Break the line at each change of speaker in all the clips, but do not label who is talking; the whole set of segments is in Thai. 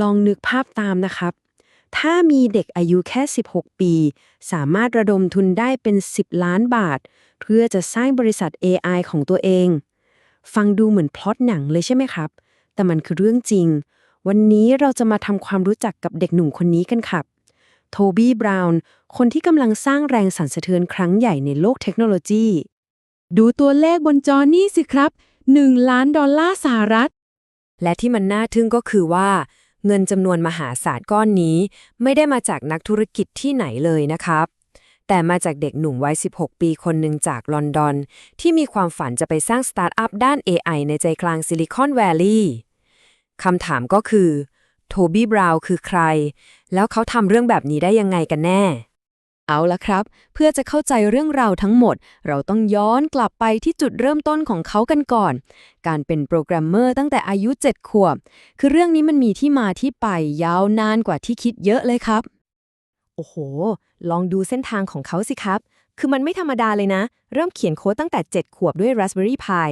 ลองนึกภาพตามนะครับ ถ้ามีเด็กอายุแค่ 16 ปี สามารถระดมทุนได้เป็น 10 ล้านบาท เพื่อจะสร้างบริษัท AI ของตัวเอง ฟังดูเหมือนพล็อตหนังเลยใช่ไหมครับ แต่มันคือเรื่องจริง วันนี้เราจะมาทำความรู้จักกับเด็กหนุ่มคนนี้กันครับ โทบี้ บราวน์ คนที่กำลังสร้างแรงสั่นสะเทือนครั้งใหญ่ในโลกเทคโนโลยี
ดูตัวเลขบนจอนี่สิครับ 1 ล้านดอลลาร์สหรัฐ
และที่มันน่าทึ่งก็คือว่า เงินจำนวนมหาศาลก้อนนี้ ไม่ได้มาจากนักธุรกิจที่ไหนเลยนะครับ แต่มาจากเด็กหนุ่มวัย 16 ปีคนหนึ่งจากลอนดอน ที่มีความฝันจะไปสร้างสตาร์ทอัพด้าน AI ในใจกลางซิลิคอนแวลลีย์คำถามก็คือ โทบี้บราวน์คือใคร แล้วเขาทำเรื่องแบบนี้ได้ยังไงกันแน่
เอาละครับ เพื่อจะเข้าใจเรื่องราวทั้งหมด เราต้องย้อนกลับไปที่จุดเริ่มต้นของเขากันก่อน การเป็นโปรแกรมเมอร์ตั้งแต่อายุ 7 ขวบ คือเรื่องนี้มันมีที่มาที่ไปยาวนานกว่าที่คิดเยอะเลยครับ
โอ้โห ลองดูเส้นทางของเขาสิครับ คือมันไม่ธรรมดาเลยนะ เริ่มเขียนโค้ดตั้งแต่ 7 ขวบด้วย Raspberry Pi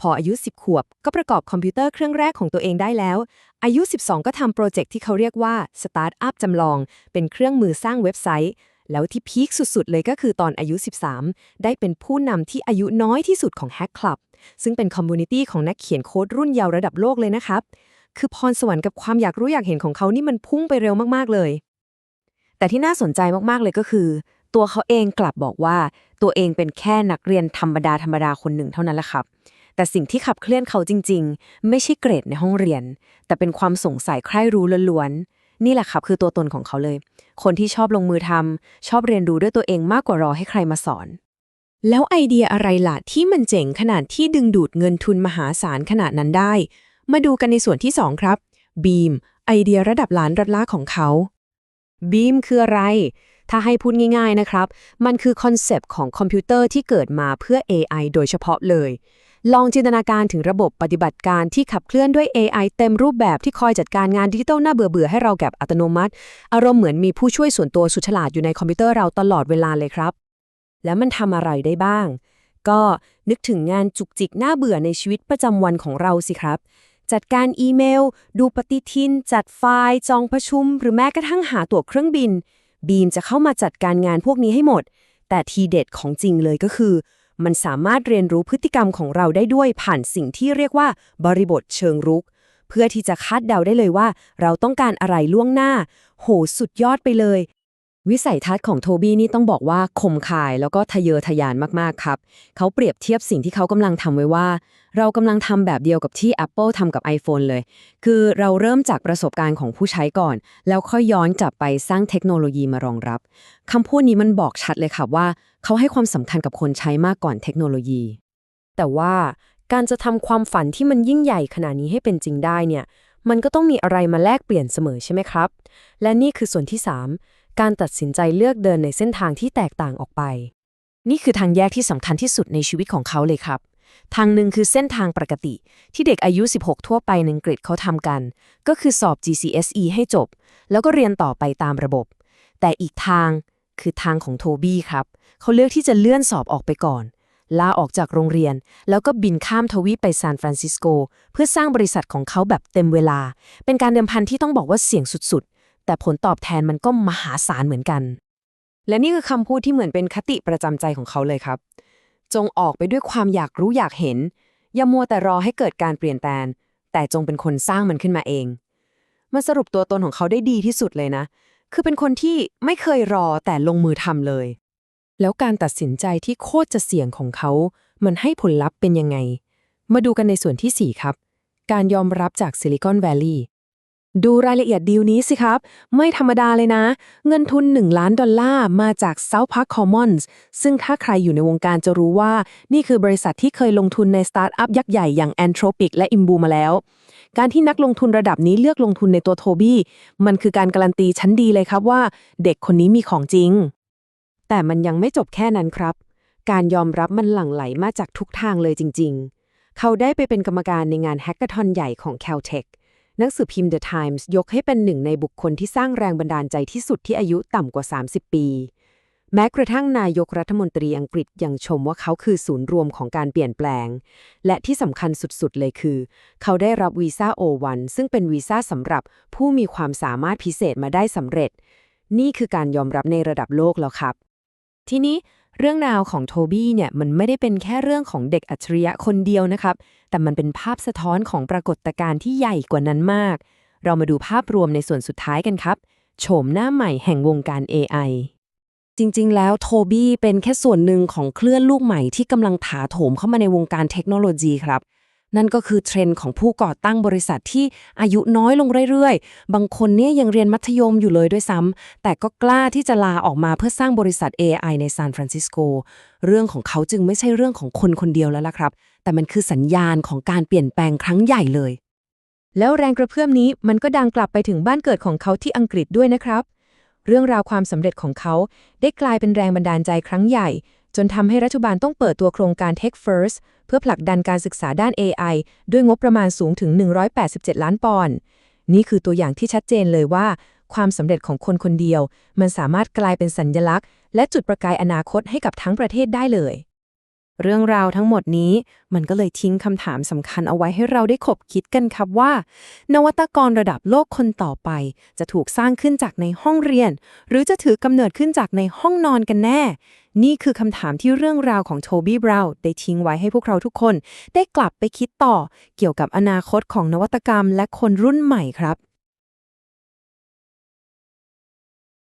พออายุ 10 ขวบ ก็ประกอบคอมพิวเตอร์เครื่องแรกของตัวเองได้แล้ว อายุ 12 ก็ทำโปรเจกต์ที่เขาเรียกว่า Startup จำลอง เป็นเครื่องมือสร้างเว็บไซต์ แล้วที่พีคสุดๆ เลยก็คือตอนอายุ 13 ได้เป็นผู้นำที่อายุน้อยที่สุดของ Hack Club ซึ่งเป็นคอมมูนิตี้ของนักเขียนโค้ดรุ่นเยาว์ระดับโลกเลยนะครับ คือพรสวรรค์กับความอยากรู้อยากเห็นของเขานี่มันพุ่งไปเร็วมากๆเลย แต่ที่น่าสนใจมากๆเลยก็คือ ตัวเขาเองกลับบอกว่า ตัวเองเป็นแค่นักเรียนธรรมดาธรรมดาคนหนึ่งเท่านั้นแหละครับแต่สิ่งที่ขับเคลื่อนเขาจริง ๆ ไม่ใช่เกรดในห้องเรียน แต่เป็นความสงสัยใคร่รู้ล้วนๆ นี่แหละครับคือตัวตนของเขาเลย คนที่ชอบลงมือทำชอบเรียนรู้ด้วยตัวเองมากกว่ารอให้ใครมาสอน
แล้วไอเดียอะไรล่ะที่มันเจ๋งขนาดที่ดึงดูดเงินทุนมหาศาลขนาดนั้นได้ มาดูกันในส่วนที่ 2 ครับบีมไอเดียระดับล้านรัดล้าของเขา
บีมคืออะไร ถ้าให้พูดง่ายๆนะครับ มันคือคอนเซปต์ของคอมพิวเตอร์ที่เกิดมาเพื่อ AI โดยเฉพาะเลย ลองจินตนาการถึงระบบปฏิบัติการที่ขับเคลื่อนด้วย AI เต็มรูปแบบที่คอยจัดการงานดิจิทัลน่าเบื่อๆให้เราแบบอัตโนมัติ อารมณ์เหมือนมีผู้ช่วยส่วนตัวสุดฉลาดอยู่ในคอมพิวเตอร์เราตลอดเวลาเลยครับ แล้วมันทำอะไรได้บ้าง ก็นึกถึงงานจุกจิกน่าเบื่อในชีวิตประจำวันของเราสิครับ จัดการอีเมล ดูปฏิทิน จัดไฟล์จองประชุม หรือแม้กระทั่งหาตั๋วเครื่องบิน บีมจะเข้ามาจัดการงานพวกนี้ให้หมด แต่ทีเด็ดของจริงเลยก็คือ มันสามารถเรียนรู้พฤติกรรมของเราได้ด้วยผ่านสิ่งที่เรียกว่า บริบทเชิงรุก เพื่อที่จะคาดเดาได้เลยว่า เราต้องการอะไรล่วงหน้า โหสุดยอดไปเลย วิสัยทัศน์ของโทบี้นี่ต้องบอกว่าคมคายแล้วก็ทะเยอทะยานมาก ๆ ครับ เขาเปรียบเทียบสิ่งที่เขากำลังทำไว้ว่า เรากำลังทำแบบเดียวกับที่ Apple ทำกับ iPhone เลย คือเราเริ่มจากประสบการณ์ของผู้ใช้ก่อน แล้วค่อยย้อนกลับไปสร้างเทคโนโลยีมารองรับคำพูดนี้มันบอกชัดเลยค่ะว่า เขาให้ความสำคัญกับคนใช้มากก่อนเทคโนโลยี แต่ว่าการจะทำความฝันที่มันยิ่งใหญ่ขนาดนี้ให้เป็นจริงได้เนี่ยมันก็ต้องมีอะไรมาแลกเปลี่ยนเสมอใช่ไหมครับ และนี่คือส่วนที่ 3 การตัดสินใจเลือกเดินในเส้นทางที่แตกต่างออกไป นี่คือทางแยกที่สำคัญที่สุดในชีวิตของเขาเลยครับ ทางหนึ่งคือเส้นทางปกติ ที่เด็กอายุ 16 ทั่วไปในอังกฤษเขาทำกัน ก็คือสอบ GCSE ให้จบ แล้วก็เรียนต่อไปตามระบบ แต่อีกทางคือทางของโทบี้ครับ เขาเลือกที่จะเลื่อนสอบออกไปก่อน ลาออกจากโรงเรียน แล้วก็บินข้ามทวีปไปซานฟรานซิสโก เพื่อสร้างบริษัทของเขาแบบเต็มเวลา เป็นการเดิมพันที่ต้องบอกว่าเสี่ยงสุดๆ แต่ผลตอบแทนมันก็มหาศาลเหมือนกัน และนี่คือคำพูดที่เหมือนเป็นคติประจำใจของเขาเลยครับ จงออกไปด้วยความอยากรู้อยากเห็น อย่ามัวแต่รอให้เกิดการเปลี่ยนแปลงแต่จงเป็นคนสร้างมันขึ้นมาเองมันสรุปตัวตนของเขาได้ดีที่สุดเลยนะ คือเป็นคนที่ไม่เคยรอแต่ลงมือทำเลย แล้วการตัดสินใจที่โคตรจะเสี่ยงของเขา มันให้ผลลัพธ์เป็นยังไง มาดูกันในส่วนที่ 4 ครับ การยอมรับจากซิลิคอนแวลลีย์ ดูรายละเอียดดีลนี้สิครับ ไม่ธรรมดาเลยนะ เงินทุน 1 ล้านดอลลาร์มาจาก South Park Commons ซึ่งถ้าใครอยู่ในวงการจะรู้ว่า นี่คือบริษัทที่เคยลงทุนในสตาร์ทอัพยักษ์ใหญ่อย่าง Anthropic และ Imbu มาแล้ว การที่นักลงทุนระดับนี้เลือกลงทุนในตัวโทบี้ มันคือการการันตีชั้นดีเลยครับว่า เด็กคนนี้มีของจริง แต่มันยังไม่จบแค่นั้นครับ การยอมรับมันหลั่งไหลมาจากทุกทางเลยจริง ๆ เขาได้ไปเป็นกรรมการในงานแฮกเกอร์ทอนใหญ่ของ Caltech หนังสือพิมพ์ The Times ยกให้เป็นหนึ่งในบุคคลที่สร้างแรงบันดาลใจที่สุดที่อายุต่ำกว่า 30 ปี แม้กระทั่งนายกรัฐมนตรีอังกฤษยังชมว่าเขาคือศูนย์รวมของการเปลี่ยนแปลง และที่สำคัญสุดๆ เลยคือ เขาได้รับวีซ่า O1 ซึ่งเป็นวีซ่าสำหรับผู้มีความสามารถพิเศษมาได้สำเร็จ นี่คือการยอมรับในระดับโลกแล้วครับ ทีนี้ เรื่องราวของโทบี้เนี่ยมันไม่ได้เป็นแค่เรื่องของเด็กอัจฉริยะคนเดียวนะครับ แต่มันเป็นภาพสะท้อนของปรากฏการณ์ที่ใหญ่กว่านั้นมาก เรามาดูภาพรวมในส่วนสุดท้ายกันครับโฉมหน้าใหม่แห่งวงการ AI
จริง ๆ แล้วโทบี้เป็นแค่ส่วนหนึ่งของเคลื่อนลูกใหม่ที่กำลังถาโถมเข้ามาในวงการเทคโนโลยีครับ นั่นก็คือเทรนด์ของผู้ก่อตั้งบริษัทที่อายุน้อยลงเรื่อยๆ บางคนเนี่ยยังเรียนมัธยมอยู่เลยด้วยซ้ำ แต่ก็กล้าที่จะลาออกมาเพื่อสร้างบริษัท AI ในซานฟรานซิสโก เรื่องของเขาจึงไม่ใช่เรื่องของคนคนเดียวแล้วล่ะครับ แต่มันคือสัญญาณของการเปลี่ยนแปลงครั้งใหญ่เลย
แล้วแรงกระเพื่อมนี้มันก็ดังกลับไปถึงบ้านเกิดของเขาที่อังกฤษด้วยนะครับ เรื่องราวความสำเร็จของเขาได้กลายเป็นแรงบันดาลใจครั้งใหญ่ จนทำให้รัฐบาลต้องเปิดตัวโครงการ Tech First เพื่อผลักดันการศึกษาด้าน AI ด้วยงบประมาณสูงถึง 187 ล้านปอนด์นี่คือตัวอย่างที่ชัดเจนเลยว่า ความสำเร็จของคนคนเดียว มันสามารถกลายเป็นสัญญลักษณ์ และจุดประกายอนาคตให้กับทั้งประเทศได้เลย
เรื่องราวทั้งหมดนี้มันก็เลยทิ้งคำถามสำคัญเอาไว้ให้เราได้ขบคิดกันครับว่า นวัตกรระดับโลกคนต่อไป จะถูกสร้างขึ้นจากในห้องเรียน หรือจะถือกำเนิดขึ้นจากในห้องนอนกันแน่ นี่คือคำถามที่เรื่องราวของโทบี้บราวน์ได้ทิ้งไว้ให้พวกเราทุกคน ได้กลับไปคิดต่อเกี่ยวกับอนาคตของนวัตกรรมและคนรุ่นใหม่ครับ